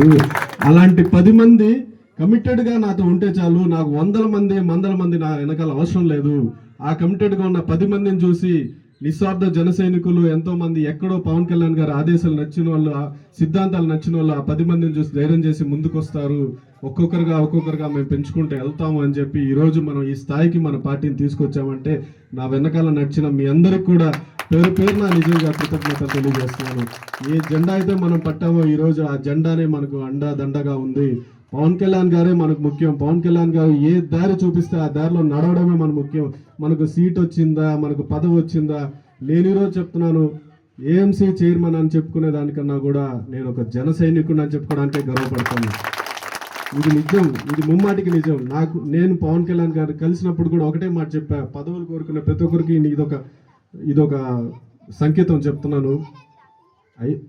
అవి- అలాంటి పది మంది కమిటెడ్గా నాతో ఉంటే చాలు. నాకు వందల మంది వందల మంది నా వెనకాల అవసరం లేదు. ఆ కమిటెడ్గా ఉన్న పది మందిని చూసి నిస్వార్థ జన సైనికులు ఎంతోమంది ఎక్కడో పవన్ కళ్యాణ్ గారి ఆదేశాలు నచ్చిన వాళ్ళు ఆ సిద్ధాంతాలు నచ్చిన వాళ్ళు ఆ పది మందిని చూసి ధైర్యం చేసి ముందుకొస్తారు. ఒక్కొక్కరుగా ఒక్కొక్కరుగా మేము పెంచుకుంటూ వెళ్తాము అని చెప్పి ఈరోజు మనం ఈ స్థాయికి మన పార్టీని తీసుకొచ్చామంటే నా వెనకాల నడిచిన మీ అందరికి కూడా పేరు పేరున నిజంగా కృతజ్ఞతలు తెలియజేస్తున్నాను. ఏ జెండా అయితే మనం పట్టామో ఈరోజు ఆ జెండానే మనకు అండా దండగా ఉంది. పవన్ కళ్యాణ్ గారే మనకు ముఖ్యం. పవన్ కళ్యాణ్ గారు ఏ దారి చూపిస్తే ఆ దారిలో నడవడమే మన ముఖ్యం. మనకు సీట్ వచ్చిందా? మనకు పదవి వచ్చిందా? లేని రోజు చెప్తున్నాను ఏఎంసీ చైర్మన్ అని చెప్పుకునే దానికన్నా కూడా నేను ఒక జన సైనికుడు అని చెప్పుకోవడానికే గర్వపడతాను. ఇది నిజం. ఇది ముమ్మాటికి నిజం. నాకు నేను పవన్ కళ్యాణ్ గారు కలిసినప్పుడు కూడా ఒకటే మాట చెప్పా. పదవులు కోరుకునే ప్రతి ఒక్కరికి ఇదొక ఇదొక సంకేతం చెప్తున్నాను. అయి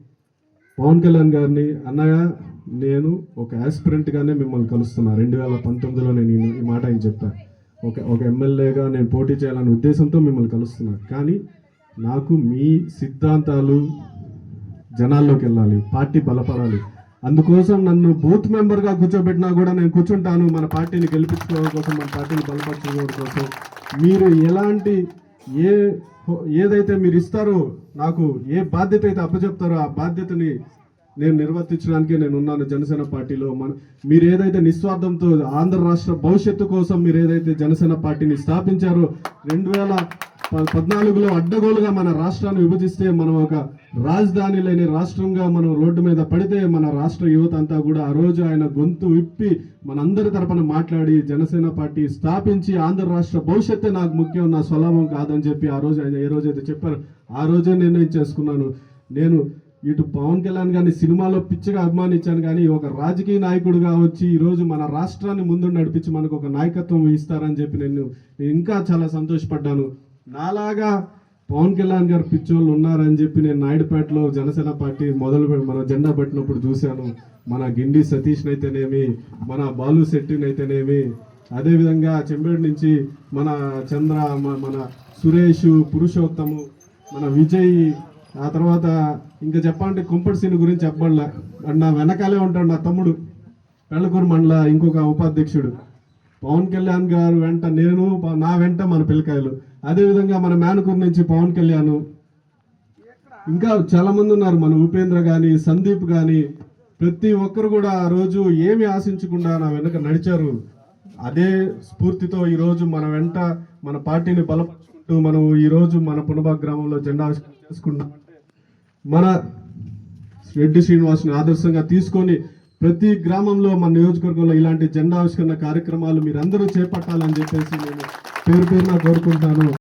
పవన్ కళ్యాణ్ గారిని అన్నయ్య నేను ఒక యాస్పిరెంట్గానే మిమ్మల్ని కలుస్తున్నా. రెండు వేల పంతొమ్మిదిలో నేను ఈ- ఈ మాట ఆయన చెప్పా. ఒక ఒక ఎమ్మెల్యేగా నేను పోటీ చేయాలనే ఉద్దేశంతో మిమ్మల్ని కలుస్తున్నా. కానీ నాకు మీ సిద్ధాంతాలు జనాల్లోకి వెళ్ళాలి పార్టీ బలపడాలి. అందుకోసం నన్ను బూత్ మెంబర్గా కూర్చోబెట్టినా కూడా నేను కూర్చుంటాను. మన పార్టీని గెలిపించుకోవడం కోసం మన పార్టీని బలపరచుకోవడం కోసం. మీరు ఎలాంటి ఏ ఏదైతే మీరు ఇస్తారో నాకు ఏ బాధ్యత అయితే అప్పచెప్తారో ఆ బాధ్యతని నేను నిర్వర్తించడానికి నేను ఉన్నాను జనసేన పార్టీలో. మన మీరు ఏదైతే నిస్వార్థంతో ఆంధ్ర రాష్ట్ర భవిష్యత్తు కోసం మీరు ఏదైతే జనసేన పార్టీని స్థాపించారో రెండు వేల పద్నాలుగులో అడ్డగోలుగా మన రాష్ట్రాన్ని విభజిస్తే మనం ఒక రాజధాని లేని రాష్ట్రంగా మనం రోడ్డు మీద పడితే మన రాష్ట్ర యువత అంతా కూడా ఆ రోజు ఆయన గొంతు విప్పి మనందరి తరపున మాట్లాడి జనసేన పార్టీ స్థాపించి ఆంధ్ర రాష్ట్ర భవిష్యత్తే నాకు ముఖ్యం నా స్వలాభం కాదని చెప్పి ఆ రోజు ఆయన ఏ రోజైతే చెప్పారు ఆ రోజే నిర్ణయం చేసుకున్నాను. నేను ఇటు పవన్ కళ్యాణ్ గారిని సినిమాలో పిచ్చిగా అభిమానించాను కానీ ఒక రాజకీయ నాయకుడుగా వచ్చి ఈ రోజు మన రాష్ట్రాన్ని ముందు నడిపించి మనకు ఒక నాయకత్వం ఇస్తారని చెప్పి నేను ఇంకా చాలా సంతోషపడ్డాను. నాలాగా పవన్ కళ్యాణ్ గారు పిచ్చోళ్ళు ఉన్నారని చెప్పి నేను నాయుడుపేటలో జనసేన పార్టీ మొదలు మన జెండా పెట్టినప్పుడు చూశాను. మన గిండి సతీష్ అయితేనేమి మన బాలు శెట్టిని అయితేనేమి అదేవిధంగా చెంబేడు నుంచి మన చంద్ర మన సురేష్ పురుషోత్తము మన విజయ్ ఆ తర్వాత ఇంకా చెప్పాలంటే కుంపటి సీని గురించి చెప్పబడలే. నా వెనకాలే ఉంటాడు నా తమ్ముడు పెళ్ళకూరు మండల ఇంకొక ఉపాధ్యక్షుడు. పవన్ కళ్యాణ్ గారు వెంట నేను నా వెంట మన పిల్లకాయలు. అదేవిధంగా మన మేనకూరు నుంచి పవన్ కళ్యాణ్. ఇంకా చాలా మంది ఉన్నారు మన ఉపేంద్ర కానీ సందీప్ కానీ ప్రతి ఒక్కరు కూడా ఆ రోజు ఏమి ఆశించకుండా నా వెనక నడిచారు. అదే స్ఫూర్తితో ఈరోజు మన వెంట మన పార్టీని బలపరుచుకుంటూ మనం ఈరోజు మన పునబా గ్రామంలో జెండా ఆవిష్కరణ చేసుకుంటామంటే మన రెడ్డి శ్రీనివాస్ని ఆదర్శంగా తీసుకొని ప్రతి గ్రామంలో మన నియోజకవర్గంలో ఇలాంటి జెండా ఆవిష్కరణ కార్యక్రమాలు మీరందరూ చేపట్టాలని చెప్పేసి నేను పేరు పేరున కోరుకుంటాను.